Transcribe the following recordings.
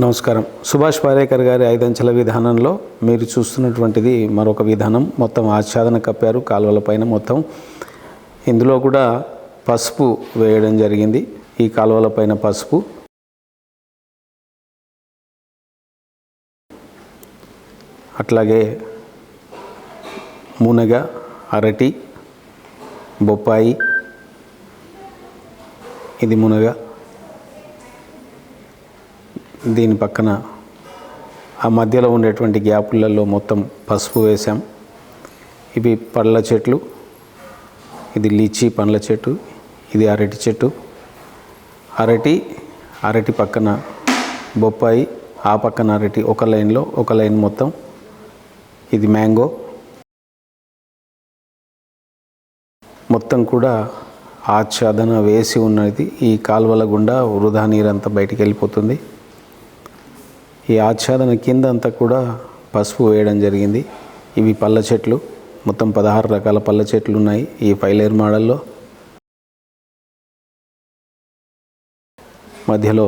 నమస్కారం. సుభాష్ పారేకర్ గారి ఐదంచెల విధానంలో మీరు చూస్తున్నటువంటిది మరొక విధానం. మొత్తం ఆచ్ఛాదన కప్పారు కాలువల పైన మొత్తం. ఇందులో కూడా పసుపు వేయడం జరిగింది. ఈ కాలువల పైన పసుపు. అట్లాగే మునగ అరటి బొప్పాయి. ఇది మునగ. దీని పక్కన ఆ మధ్యలో ఉండేటువంటి గ్యాపులలో మొత్తం పసుపు వేసాం ఇవి పళ్ళ చెట్లు. ఇది లీచీ పండ్ల చెట్టు. ఇది అరటి చెట్టు. అరటి అరటి పక్కన బొప్పాయి ఆ పక్కన అరటి. ఒక లైన్లో ఒక లైన్ మొత్తం. ఇది మ్యాంగో. మొత్తం కూడా ఆచ్ఛాదన వేసి ఉన్నది. ఈ కాలువల గుండా వృధా నీరంతా బయటికి వెళ్ళిపోతుంది. ఈ ఆచ్ఛాదన కింద అంతా కూడా పసుపు వేయడం జరిగింది. ఇవి పళ్ళ చెట్లు. మొత్తం పదహారు రకాల పళ్ళ చెట్లు ఉన్నాయి ఈ ఫైలేర్ మోడల్లో. మధ్యలో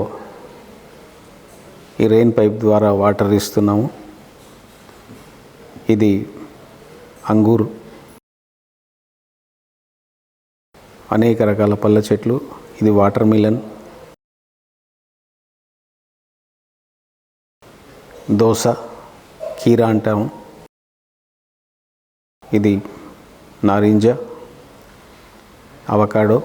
ఈ రెయిన్ పైప్ ద్వారా వాటర్ ఇస్తున్నాము. ఇది అంగూరు. అనేక రకాల పళ్ళ చెట్లు. ఇది వాటర్ మిలన్. దోశ కీర అంటాము. ఇది నారింజ అవకాడో.